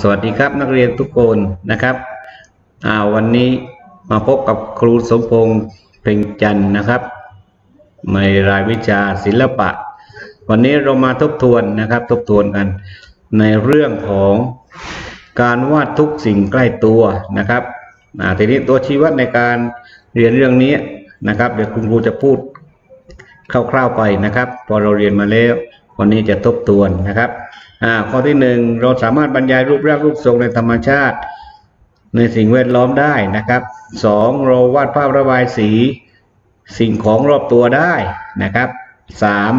สวัสดีครับนักเรียนทุกคนนะครับวันนี้มาพบกับครูสมพงษ์เพ็งจันทร์นะครับในรายวิชาศิลปะ วันนี้เรามาทบทวนนะครับทบทวนกัน ในเรื่องของการวาดทุกสิ่งใกล้ตัวนะครับทีนี้ตัวชี้วัดในการเรียนเรื่องนี้นะครับ เดี๋ยวคุณครูจะพูดคร่าวๆไปนะครับ พอเราเรียนมาแล้ว วันนี้จะทบทวนนะครับข้อที่หนึ่งเราสามารถบรรยายรูปร่างรูปทรงในธรรมชาติ ในสิ่งแวดล้อมได้นะครับสองเราวาดภาพระบายสี สิ่งของรอบตัวได้นะครับสาม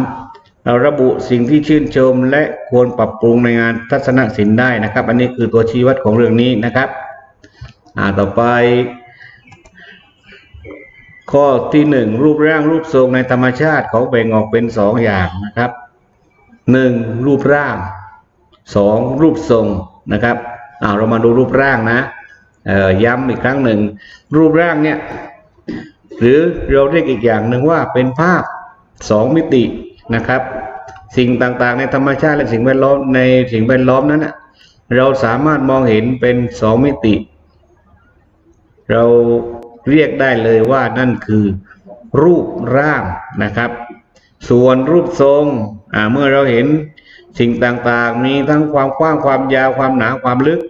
เราระบุสิ่งที่ชื่นชมและควรปรับปรุงในงานทัศนศิลป์ได้นะครับ อันนี้คือตัวชี้วัดของเรื่องนี้นะครับอ่าต่อไป ข้อที่หนึ่งรูปร่างรูปทรงในธรรมชาติเขาแบ่งออกเป็นสองอย่างนะครับ หนึ่งรูปร่างสองรูปทรงนะครับอ่าเรามาดูรูปร่างนะย้ำอีกครั้งหนึ่ง รูปร่างเนี่ยหรือเราเรียกอีกอย่างหนึ่งว่าเป็นภาพสองมิตินะครับ สิ่งต่างๆ ในธรรมชาติและสิ่งแวดล้อมในสิ่งแวดล้อมนั้นนะเราสามารถมองเห็นเป็นสองมิติ เราเรียกได้เลยว่านั่นคือรูปร่างนะครับ ส่วนรูปทรงอ่าเมื่อเราเห็นสิ่งต่างๆ มีทั้งความกว้างความยาวความหนาความลึก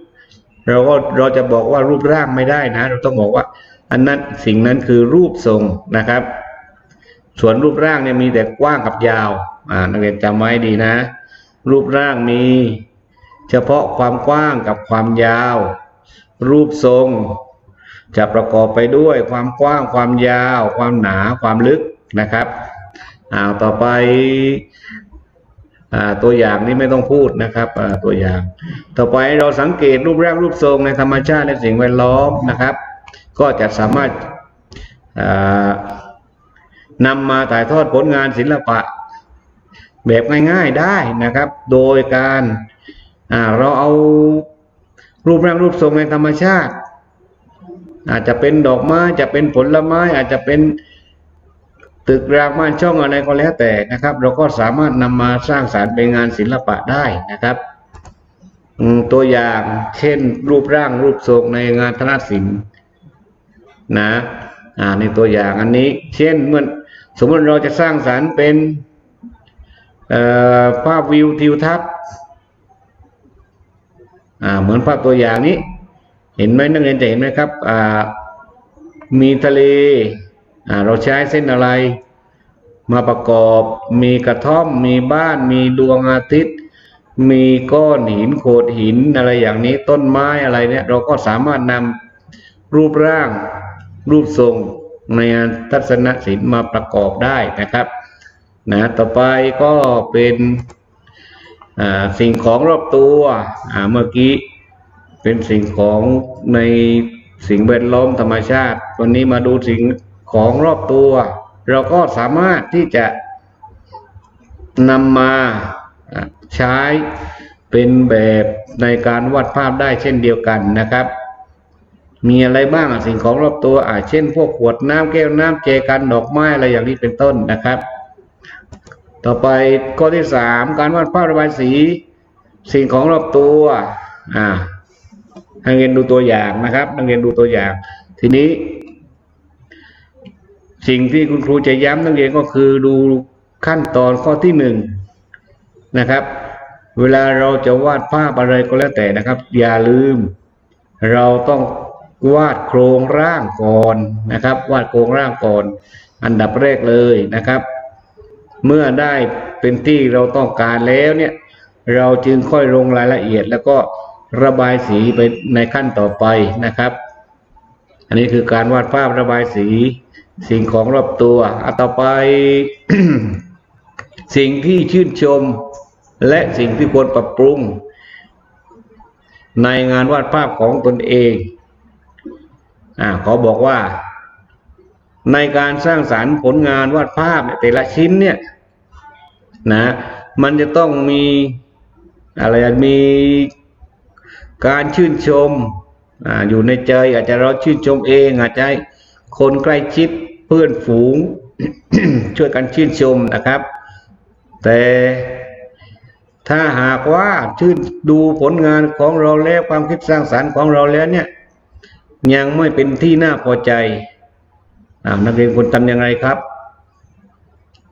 เราก็เราจะบอกว่ารูปร่างไม่ได้นะ เราต้องบอกว่า อันนั้นสิ่งนั้นคือรูปทรงนะครับ ส่วนรูปร่างเนี่ยมีแต่กว้างกับยาวอ่านักเรียนจำไว้ดีนะ รูปร่างมีเฉพาะความกว้างกับความยาว รูปทรง จะประกอบไปด้วยความกว้างความยาว ความหนาความลึกนะครับ อ่าต่อไปอตัวอย่างนี้ไม่ต้องพูดนะครับตัวอย่าง ต่อไปเราสังเกตรูปร่างรูปทรงในธรรมชาติและสิ่งแวดล้อมนะครับ ก็จะสามารถนำมาถ่ายทอดผลงานศิลปะ แบบง่าย ๆได้นะครับ โดยการาเราเอารูปร่างรูปทรงในธรรมชาติ อาจจะเป็นดอกไม้จะเป็นผลไม้อาจจะเป็น ตึกรางม่านช่องอะไรก็แล้วแต่นะครับ เราก็สามารถนำมาสร้างสารรค์เป็นงานศิลปะได้นะครับตัวอย่างเช่น รูปร่างรูปทรงในงานธนศิลป์นะอ่าในตัวอย่างอันนี้ เช่นเมื่อสมมติเราจะสร้างสารรค์เป็นภาพวิวทิวทัศน์เหมือนภาพตัวอย่างนี้ เห็นไหมนักเรียนจะเห็นไหมครับมีทะเล เราใช้เส้นอะไร มาประกอบมีกระท่อมมีบ้านมีดวงอาทิตย์ มีก้อนหินโขดหินอะไรอย่างนี้ต้นไม้อะไรเนี่ย เราก็สามารถนำรูปร่างรูปทรงในทัศนศิลป์มาประกอบได้นะครับนะต่อไปก็เป็นสิ่งของรอบตัวเมื่อกี้เป็นสิ่งของในสิ่งแวดล้อมธรรมชาติ วันนี้มาดูสิ่ง ของรอบตัว เราก็สามารถที่จะนำมาใช้เป็นแบบในการวาดภาพได้เช่นเดียวกันนะครับ มีอะไรบ้างสิ่งของรอบตัวอะเช่น พวกขวดน้ำแก้วน้ำเจกันดอกไม้อะไรอย่างนี้เป็นต้นนะครับ ต่อไปข้อที่สามการวาดภาพระบายสี สิ่งของรอบตัวอ่านักเรียนดูตัวอย่างนะครับนักเรียนดูตัวอย่าง ทีนี้ สิ่งที่คุณครูจะย้ำนักเรียนก็คือดูขั้นตอนข้อที่หนึ่งนะครับ เวลาเราจะวาดภาพอะไรก็แล้วแต่นะครับ อย่าลืม เราต้องวาดโครงร่างก่อนนะครับ วาดโครงร่างก่อน อันดับแรกเลยนะครับ เมื่อได้เป็นที่เราต้องการแล้วเนี่ย เราจึงค่อยลงรายละเอียด แล้วก็ระบายสีไปในขั้นต่อไปนะครับ อันนี้คือการวาดภาพระบายสี สิ่งของรอบตัวอะต่อไป สิ่งที่ชื่นชม และสิ่งที่ควรปรับปรุง ในงานวาดภาพของตนเองอ่าขอบอกว่า ในการสร้างสารรค์ผลงานวาดภาพแต่ละชิ้นเนี่ยนะมันจะต้องมีอะไรมีการชื่นชมออยู่ในใจอาจจะเราชื่นชมเองอาจจะให้คนใกล้ชิด เพื่อนฝูง ช่วยกันชื่นชมนะครับ แต่ถ้าหากว่าชื่นดูผลงานของเราแล้วความคิดสร้างสรรค์ของเราแล้วเนี่ย ยังไม่เป็นที่น่าพอใจอนักเรียนควรทำยังไงครับ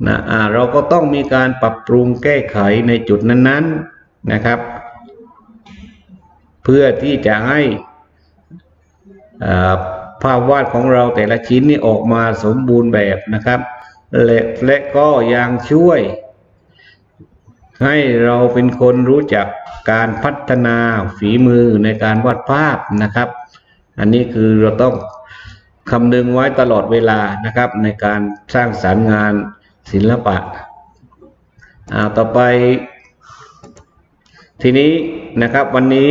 นะเราก็ต้องมีการปรับปรุงแก้ไขในจุดนั้นๆนะครับ เพื่อที่จะให้อ่า ภาพวาดของเราแต่ละชิ้นนี่ออกมาสมบูรณ์แบบนะครับและและก็ยังช่วย ให้เราเป็นคนรู้จักการพัฒนาฝีมือในการวาดภาพนะครับ อันนี้คือเราต้องคำนึงไว้ตลอดเวลานะครับ ในการสร้างสรรค์งานศิลปะอ่าต่อไป ทีนี้นะครับวันนี้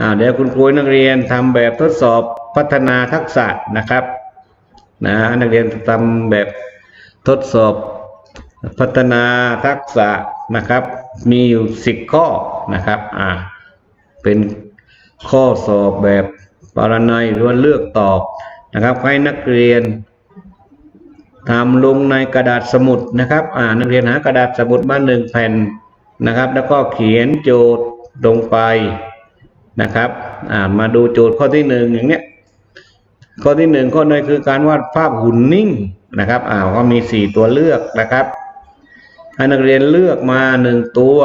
อ่าเดี๋ยวคุณครูนักเรียนทำแบบทดสอบพัฒนาทักษะนะครับนะนักเรียนทำแบบทดสอบพัฒนาทักษะนะครับ มีอยู่สิบข้อนะครับอ่าเป็นข้อสอบแบบปรนัยหรือว่าเลือกตอบนะครับให้นักเรียนทำลงในกระดาษสมุดนะครับ อ่านักเรียนหากระดาษสมุดมาหนึ่งแผ่นนะครับ แล้วก็เขียนโจทย์ลงไป นะครับมาดูโจทย์ข้อที่หนึ่งอย่างเนี้ยข้อที่หนึ่งข้อในคือการวาดภาพหุ่นนิ่งนะครับอ่าก็มีสี่ตัวเลือกนะครับให้นักเรียนเลือกมาหนึ่งตัว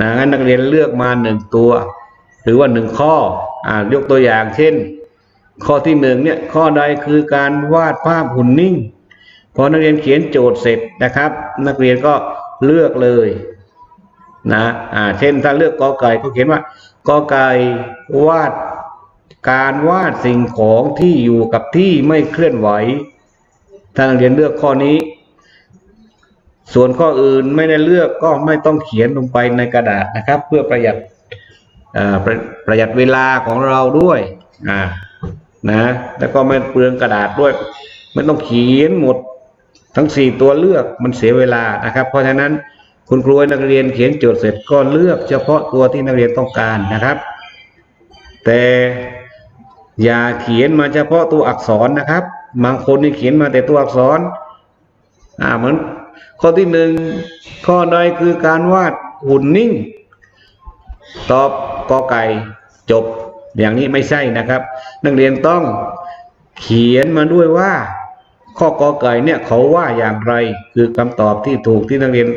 นะให้นักเรียนเลือกมาหนึ่งตัว หรือว่าหนึ่งข้ออ่ายกตัวอย่างเช่น ข้อที่หนึ่งเนี่ยข้อใดคือการวาดภาพหุ่นนิ่งพอนักเรียนเขียนโจทย์เสร็จนะครับ นักเรียนก็เลือกเลยนะอ่าเช่นถ้าเลือกกอไก่ก็เขียนว่า กอไก่วาด การวาดสิ่งของที่อยู่กับที่ไม่เคลื่อนไหวถ้านเรียนเลือกข้อนี้ ส่วนข้ออื่นไม่ได้เลือกก็ไม่ต้องเขียนลงไปในกระดาษนะครับ เพื่อประหยัดประประหยัดเวลาของเราด้วยอ่านะแล้วก็ไม่เปลืองกระดาษด้วย ไม่ต้องเขียนหมดทั้งสี่ตัวเลือกมันเสียเวลานะครับ เพราะฉะนั้น คุณครูให้นักเรียนเขียนโจทย์เสร็จก็เลือกเฉพาะตัวที่นักเรียนต้องการนะครับ แต่อย่าเขียนมาเฉพาะตัวอักษรนะครับ บางคนนี่เขียนมาแต่ตัวอักษร อ่าเหมือนข้อที่หนึ่งข้อใดคือการวาดหุ่นนิ่ง ตอบกอไก่จบ อย่างนี้ไม่ใช่นะครับ นักเรียนต้องเขียนมาด้วยว่า ข้อกอไก่เนี่ยเขาว่าอย่างไร คือคำตอบที่ถูกที่นักเรียน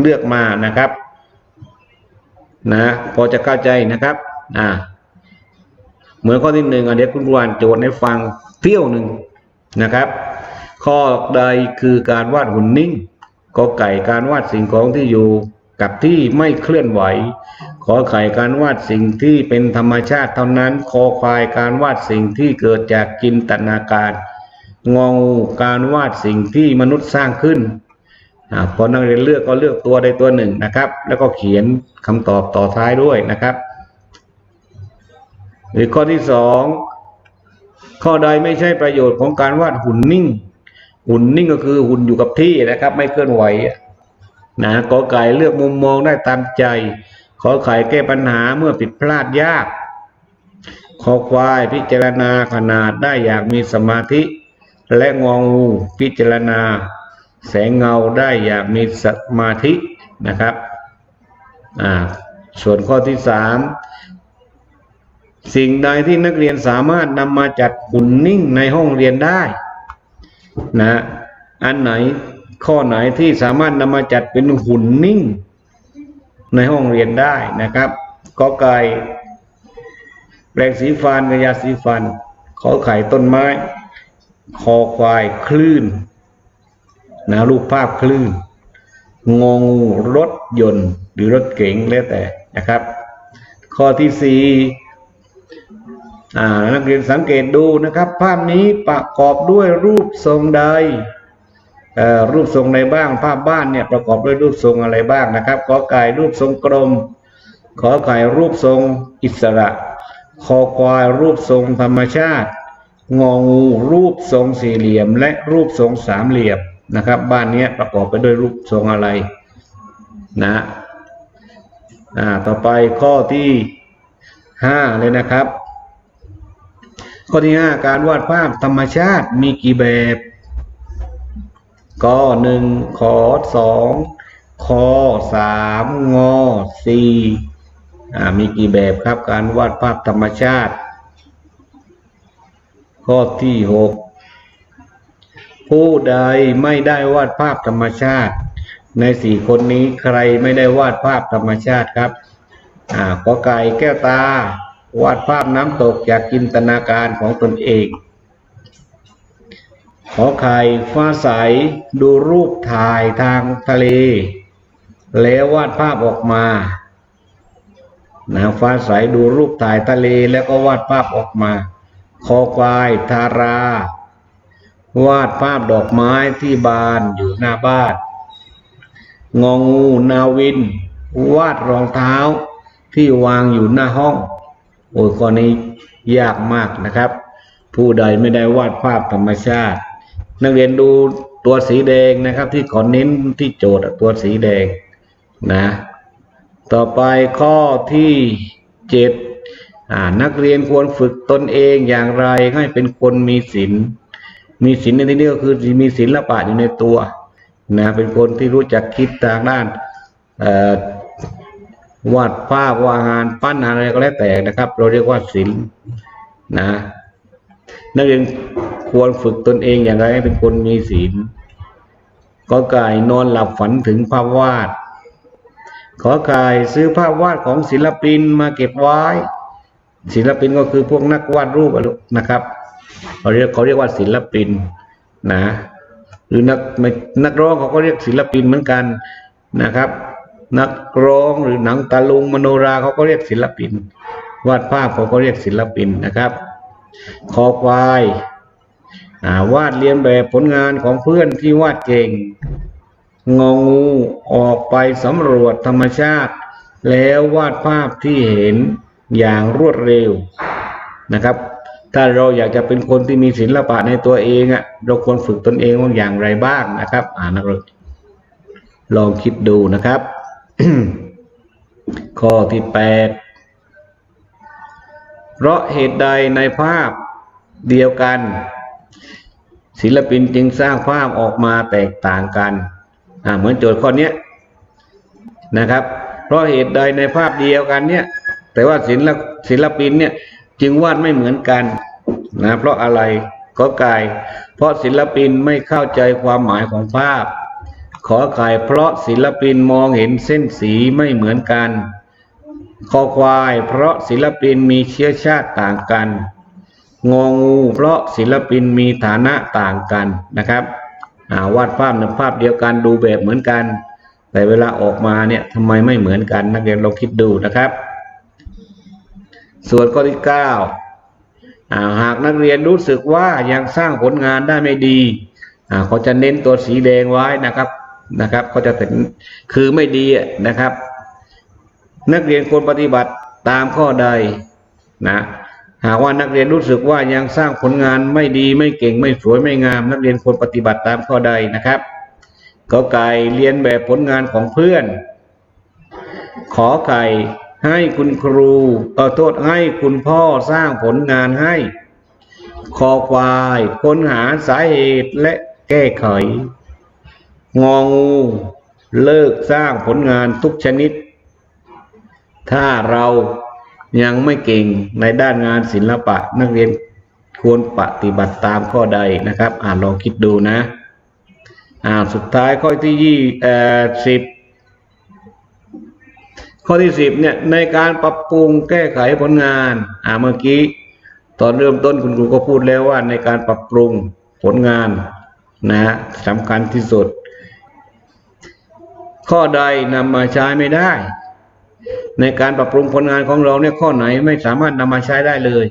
เลือกมานะครับนะพอจะเข้าใจนะครับอ่าเหมือนข้อที่หนึ่งอะเดี๋ยวคุณครูอ่านโจทย์ให้ฟังเที่ยวหนึ่งนะครับ ข้อใดคือการวาดหุ่นนิ่งกอไก่การวาดสิ่งของที่อยู่กับที่ไม่เคลื่อนไหว ขอไข่การวาดสิ่งที่เป็นธรรมชาติเท่านั้น คอควายการวาดสิ่งที่เกิดจากจินตนาการ งองูการวาดสิ่งที่มนุษย์สร้างขึ้น อ่าพอนักเรียนเลือกก็เลือกตัวใดตัวหนึ่งนะครับ แล้วก็เขียนคำตอบต่อท้ายด้วยนะครับ หรือข้อที่สองข้อใดไม่ใช่ประโยชน์ของการวาดหุ่นนิ่ง หุ่นนิ่งก็คือหุ่นอยู่กับที่นะครับ ไม่เคลื่อนไหวนะกอไก่เลือกมุมมองได้ตามใจ ขอไข่แก้ปัญหาเมื่อผิดพลาดยาก ขอควายพิจารณาขนาดได้อย่างมีสมาธิ และงองูพิจารณา แสงเงาได้อย่างมีสมาธินะครับอ่าส่วนข้อที่สามสิ่งใดที่นักเรียนสามารถนำมาจัดหุ่นนิ่งในห้องเรียนได้นะอันไหนข้อไหนที่สามารถนำมาจัดเป็นหุ่นนิ่ง ในห้องเรียนได้นะครับกอไก่แปรงสีฟันกระยาสีฟันขอไข่ต้นไม้ คอควายคลื่น นะรูปภาพคลื่นงองูรถยนต์หรือรถเก๋งแล้วแต่นะครับ ข้อที่สี่นักเรียนสังเกตดูนะครับ ภาพนี้ประกอบด้วยรูปทรงใดรูปทรงใดบ้าง ภาพบ้านเนี่ยประกอบด้วยรูปทรงอะไรบ้างนะครับขอไก่รูปทรงกลม ขอไข่รูปทรงอิสระ คอควายรูปทรงธรรมชาติ งองูรูปทรงสี่เหลี่ยม และรูปทรงสามเหลี่ยม นะครับ บ้านนี้ประกอบไปด้วยรูปทรงอะไรนะอ่าต่อไปข้อที่ห้าเลยนะครับ ข้อที่ห้าการวาดภาพธรรมชาติมีกี่แบบก็หนึ่งขอสองคอสามงอสี่อ่ามีกี่แบบครับการวาดภาพธรรมชาติ ข้อที่หก ผู้ใดไม่ได้วาดภาพธรรมชาติ ในสี่คนนี้ใครไม่ได้วาดภาพธรรมชาติครับ อ่าขอไก่แก้วตา วาดภาพน้ำตกจากจินตนาการของตนเองขอไข่ฟ้าใสดูรูปถ่ายทางทะเล แล้ววาดภาพออกมานางฟ้าใสดูรูปถ่ายทะเลแล้วก็วาดภาพออกมา คอควายทารา วาดภาพดอกไม้ที่บานอยู่หน้าบ้าน งองูนาวิน วาดรองเท้าที่วางอยู่หน้าห้อง โอ้ยข้อนี้ยากมากนะครับ ผู้ใดไม่ได้วาดภาพธรรมชาติ นักเรียนดูตัวสีแดงนะครับ ที่ขอเน้นที่โจทย์ตัวสีแดงนะ ต่อไปข้อที่เจ็ดนักเรียนควรฝึกตนเองอย่างไรให้เป็นคนมีศีล มีศีลในที่นี้ก็คือมีศีลปะอยู่ในตัวนะเป็นคนที่รู้จักคิดทางด้านวาดภาพวาดงานปั้นอะไรก็แล้วแต่นะครับ เราเรียกว่าศีลนะนักเรียนควรฝึกตนเองอย่างไรให้เป็นคนมีศีลก็กายนอนหลับฝันถึงภาพวาด ขอไก่ซื้อภาพวาดของศิลปินมาเก็บไว้ ศิลปินก็คือพวกนักวาดรูปนะครับ เขาเรียกเขาเรียกว่าศิลปินนะหรือนักนักร้องเขาก็เรียกศิลปินเหมือนกันนะครับ นักร้องหรือหนังตะลุงมโนราเขาก็เรียกศิลปิน วาดภาพเขาก็เรียกศิลปินนะครับคอควายวาดเรียนแบบผลงานของเพื่อนที่วาดเก่ง งองูออกไปสำรวจธรรมชาติ แล้ววาดภาพที่เห็นอย่างรวดเร็วนะครับ ถ้าเราอยากจะเป็นคนที่มีศิลปะในตัวเองอะเราควรฝึกตนเองว่าอย่างไรบ้างนะครับ อ่านักเรียนลองคิดดูนะครับ ข้อที่แปดเพราะเหตุใดในภาพเดียวกัน ศิลปินจึงสร้างภาพออกมาแตกต่างกันอ่าเหมือนโจทย์ข้อนี้นะครับ เพราะเหตุใดในภาพเดียวกันเนี่ย แต่ว่าศิลปศิลปินเนี่ย จึงวาดไม่เหมือนกันนะเพราะอะไรก็กายเพราะศิลปินไม่เข้าใจความหมายของภาพ ขอไข่เพราะศิลปินมองเห็นเส้นสีไม่เหมือนกันคอควาย เพราะศิลปินมีเชื้อชาติต่างกัน งองู เพราะศิลปินมีฐานะต่างกันนะครับาวาดภาพในภาพเดียวกันดูแบบเหมือนกัน แต่เวลาออกมาเนี่ยทำไมไม่เหมือนกัน นักเรียนลองคิดดูนะครับ ส่วนข้อที่เก้าหากนักเรียนรู้สึกว่ายังสร้างผลงานได้ไม่ดีเขาจะเน้นตัวสีแดงไว้นะครับนะครับเขาจะถึงคือไม่ดีนะครับ นักเรียนควรปฏิบัติตามข้อใดนะหากว่านักเรียนรู้สึกว่ายังสร้างผลงานไม่ดีไม่เก่งไม่สวยไม่งาม นักเรียนควรปฏิบัติตามข้อใดนะครับก็ไก่เรียนแบบผลงานของเพื่อน ขอไก่ ให้คุณครูเออโทษให้คุณพ่อสร้างผลงานให้ คอควายค้นหาสาเหตุและแก้ไข งองูเลิกสร้างผลงานทุกชนิด ถ้าเรายังไม่เก่งในด้านงานศิลปะนักเรียนควรปฏิบัติตามข้อใดนะครับ อ่านลองคิดดูนะ อ่าสุดท้ายข้อที่ยี่เอ่อสิบ ข้อที่สิบเนี่ยในการปรับปรุงแก้ไขผลงาน อ่าเมื่อกี้ ตอนเริ่มต้นคุณครูก็พูดแล้วว่าในการปรับปรุงผลงานนะสำคัญที่สุด ข้อใดนำมาใช้ไม่ได้ ในการปรับปรุงผลงานของเราเนี่ยข้อไหนไม่สามารถนำมาใช้ได้เลย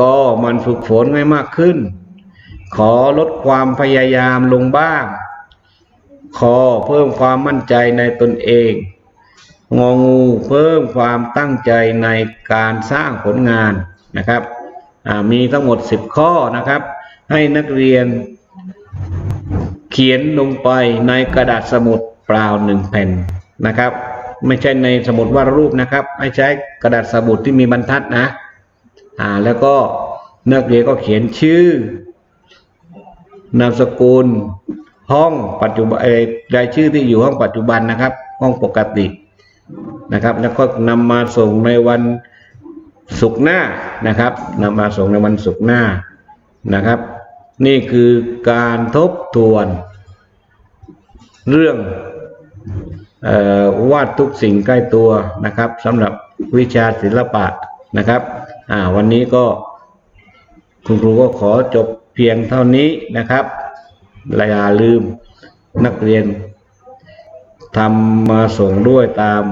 ก็มันฝึกฝนให้มากขึ้น ขอลดความพยายามลงบ้าง ขอเพิ่มความมั่นใจในตนเอง งองูเพิ่มความตั้งใจในการสร้างผลงานนะครับมีทั้งหมด 10 ข้อนะครับ ให้นักเรียนเขียนลงไปในกระดาษสมุดเปล่าหนึ่งแผ่นนะครับ ไม่ใช่ในสมุดวาดรูปนะครับให้ใช้กระดาษสมุดที่มีบรรทัดนะอ่าแล้วก็นักเรียนก็เขียนชื่อนามสกุลห้องปัจจุบันรายชื่อที่อยู่ห้องปัจจุบันนะครับ ห้องปกติ นะครับ แล้วก็นำมาส่งในวันศุกร์หน้านะครับนำมาส่งในวันศุกร์หน้านะครับ นี่คือการทบทวน เรื่องออวาดทุกสิ่งใกล้ตัวนะครับสำหรับวิชาศิลปะนะครับวันนี้ก็คุณครูก็ขอจบเพียงเท่านี้นะครับอย่าลืมนักเรียน ทำมาส่งด้วยตาม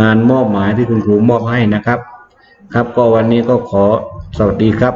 งานมอบหมายที่คุณครูมอบให้นะครับ ครับก็วันนี้ก็ขอสวัสดีครับ